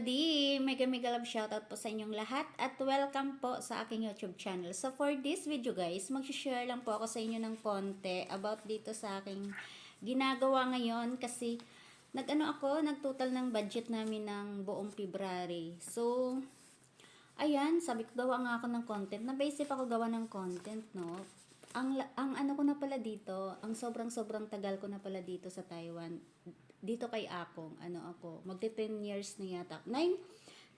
Lodi! Mega mega love shoutout po sa inyong lahat at welcome po sa aking YouTube channel. So for this video guys, mag-share lang po ako sa inyo ng konti about dito sa aking ginagawa ngayon kasi nag-ano ako, nag-total ng budget namin ng buong February. So, ayan, sabi ko gawa nga ako ng content. Nabaisip ako gawa ng content, no? Ang, ang ano ko na pala dito, ang sobrang-sobrang tagal ko na pala dito sa Taiwan. Dito kay Akong, ano ako, magti 10 years na yata. 9,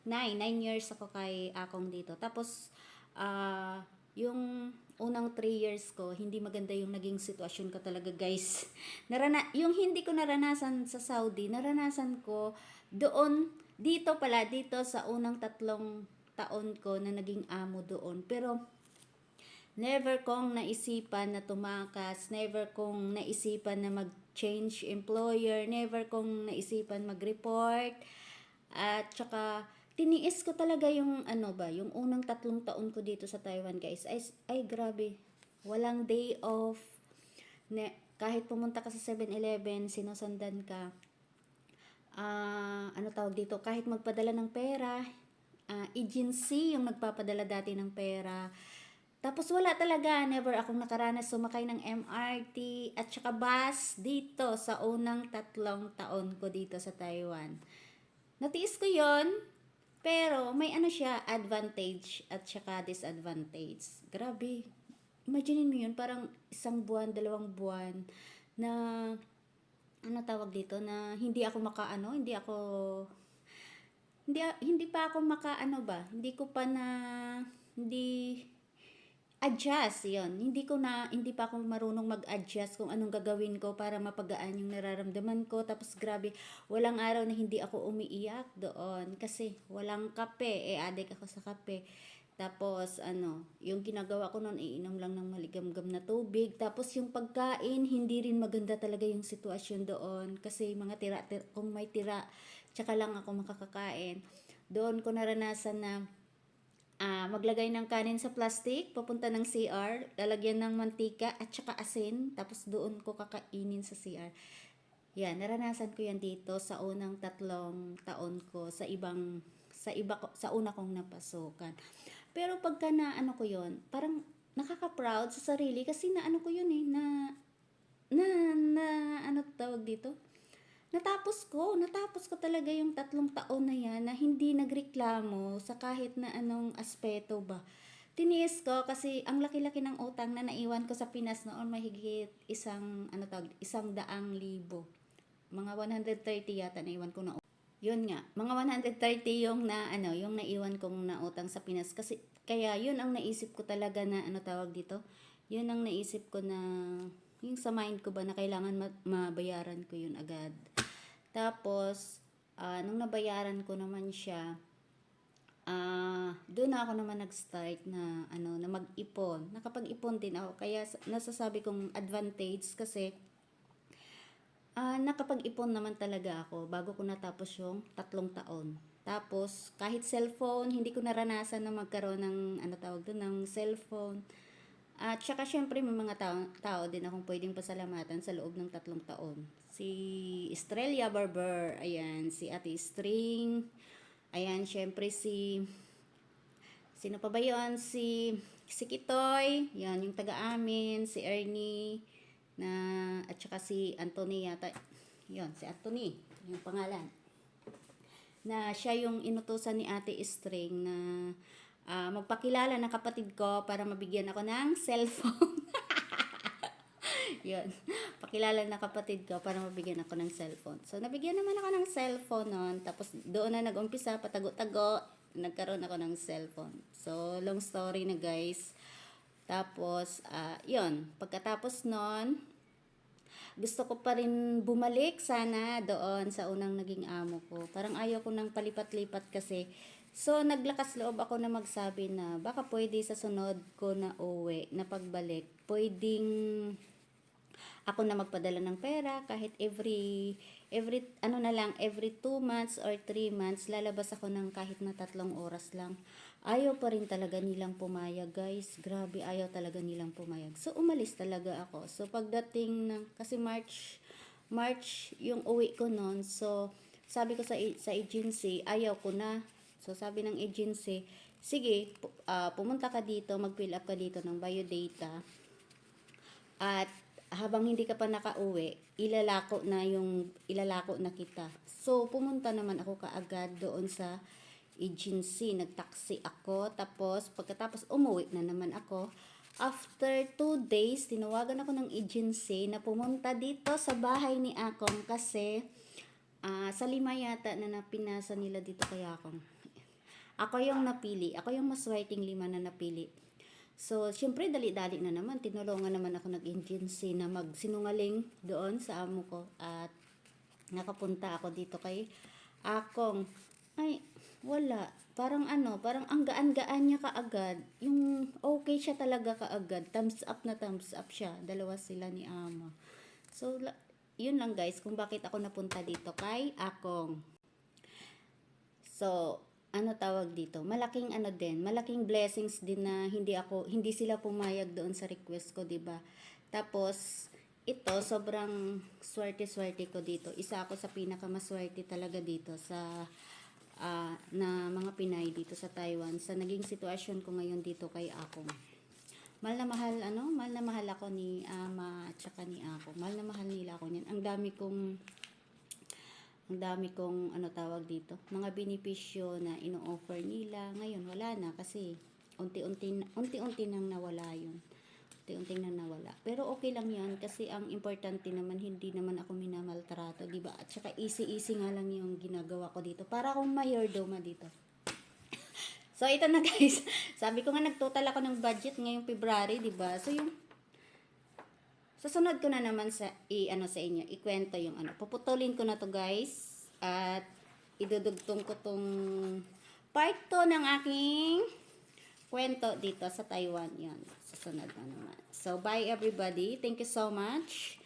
9, 9 years ako kay Akong dito. Tapos, ah, yung unang 3 years ko, hindi maganda yung naging sitwasyon ko talaga, guys. Narana yung hindi ko naranasan sa Saudi, naranasan ko doon, dito pala, dito sa unang tatlong taon ko na naging amo doon. Pero, Never kong naisipan na tumakas, never kong naisipan na mag-change employer, never kong naisipan mag-report. At saka, tiniis ko talaga yung ano ba, yung unang tatlong taon ko dito sa Taiwan guys. Ay, ay grabe, walang day off. Ne, kahit pumunta ka sa 7-Eleven, sinusundan ka. Ah, ano tawag dito, kahit magpadala ng pera, ah, agency yung nagpapadala dati ng pera. Tapos wala talaga, never akong nakaranas sumakay ng MRT at saka bus dito sa unang tatlong taon ko dito sa Taiwan. Natiis ko yon pero may ano siya, advantage at saka disadvantage. Grabe. Imagine mo yun, parang isang buwan, dalawang buwan na ano tawag dito na hindi ako makaano, hindi ako hindi hindi pa ako makaano ba, hindi ko pa na adjust yon hindi ko na hindi pa ako marunong mag-adjust kung anong gagawin ko para mapagaan yung nararamdaman ko. Tapos grabe walang araw na hindi ako umiiyak doon kasi walang kape. Eh adik ako sa kape. Tapos ano yung ginagawa ko noon iinom lang ng maligamgam na tubig. Tapos yung pagkain hindi rin maganda talaga yung sitwasyon doon kasi mga tira, tira kung may tira tsaka lang ako makakakain. Doon ko naranasan na ah maglagay ng kanin sa plastic, papunta ng CR, lalagyan ng mantika at saka asin, tapos doon ko kakainin sa CR. Yan, naranasan ko yan dito sa unang tatlong taon ko sa ibang sa iba ko, sa una kong napasukan. Pero pagka na ano ko yon, parang nakaka-proud sa sarili kasi na ano ko yun eh, na na na ano tawag dito? Natapos ko, natapos ko talaga yung tatlong taon na yan na hindi nagreklamo sa kahit na anong aspeto ba. Tiniis ko kasi ang laki-laki ng utang na naiwan ko sa Pinas noon mahigit isang, ano tawag, isang daang libo. Mga 130 yata naiwan ko na yun nga, mga 130 yung na ano, yung naiwan kong na utang sa Pinas kasi kaya yun ang naisip ko talaga na ano tawag dito. Yun ang naisip ko na yung sa mind ko ba na kailangan ma- mabayaran ko yun agad. Tapos ah, nung nabayaran ko naman siya, ah doon ako naman nag-start na ano na mag-ipon. Nakapag-ipon din ako kaya sa- nasasabi kong advantage kasi Ah, nakapag-ipon naman talaga ako bago ko natapos yung tatlong taon. Tapos, kahit cellphone, hindi ko naranasan na magkaroon ng, ano tawag doon, ng cellphone. At saka syempre may mga tao, tao din akong pwedeng pasalamatan sa loob ng tatlong taon. Si Estrella Barber, ayan, si Ate String, ayan, syempre si, sino pa ba yun? Si, si Kitoy, yan, yung taga-amin, si Ernie, na at saka si Anthony yata yon si Anthony yung pangalan na siya yung inutusan ni Ate String na ah, magpakilala ng kapatid ko para mabigyan ako ng cellphone. Yun. Pakilala na kapatid ko para mabigyan ako ng cellphone. So nabigyan naman ako ng cellphone noon tapos doon na nag-umpisa patago-tago nagkaroon ako ng cellphone. So long story na guys. Tapos, ah, yun, pagkatapos nun, gusto ko pa rin bumalik sana doon sa unang naging amo ko. Parang ayaw ko nang palipat-lipat kasi. So, naglakas loob ako na magsabi na baka pwede sa sunod ko na uwi, na pagbalik, pwedeng ako na magpadala ng pera kahit every every ano na lang every 2 months or 3 months lalabas ako ng kahit na tatlong oras lang. Ayaw pa rin talaga nilang pumayag guys. Grabe ayaw talaga nilang pumayag. So umalis talaga ako. So pagdating ng kasi March March yung uwi ko noon so sabi ko sa, sa agency, ayaw ko na. So, sabi ng agency, sige, ah, pumunta ka dito, mag-fill up ka dito ng biodata. At habang hindi ka pa nakauwi, ilalako na yung ilalako na kita. So pumunta naman ako kaagad doon sa agency, nagtaksi ako, tapos pagkatapos umuwi na naman ako. After two days, tinawagan ako ng agency na pumunta dito sa bahay ni Akong kasi ah, sa lima yata na napinasa nila dito kay Akong. Ako yung napili. Ako yung maswerteng lima na napili. So, syempre, dali-dali na naman. Tinulungan naman ako nag-agency na magsinungaling doon sa amo ko. At nakapunta ako dito kay Akong. Ay, wala. Parang ano, parang ang gaan-gaan niya kaagad. Yung okay siya talaga kaagad. Thumbs up na thumbs up siya. Dalawa sila ni ama. So, yun lang guys, kung bakit ako napunta dito kay Akong. So, ano tawag dito? Malaking ano din, malaking blessings din na hindi ako hindi sila pumayag doon sa request ko, 'di ba? Tapos ito sobrang swerte-swerte ko dito. Isa ako sa pinakamaswerte talaga dito sa ah, na mga Pinay dito sa Taiwan sa naging sitwasyon ko ngayon dito kay Akong. Mahal na mahal ano, mahal na mahal ako ni Ama at saka ni Akong. Mahal na mahal nila ako niyan. Ang dami kong ang dami kong ano tawag dito, mga benepisyo na ino-offer nila. Ngayon wala na kasi unti-unti unti-unti nang nawala 'yun. Unti-unti nang nawala. Pero okay lang 'yan kasi ang importante naman hindi naman ako minamaltrato, 'di ba? At saka easy-easy nga lang 'yung ginagawa ko dito. Para akong mayordoma dito. So ito na guys. Sabi ko nga nagtotal ako ng budget ngayong February, 'di ba? So yung Susunod ko na naman sa i ano sa inyo, ikwento yung ano. Puputulin ko na to guys at idudugtong ko tong part 2 ng aking kwento dito sa Taiwan. Yan, susunod na naman. So bye everybody. Thank you so much.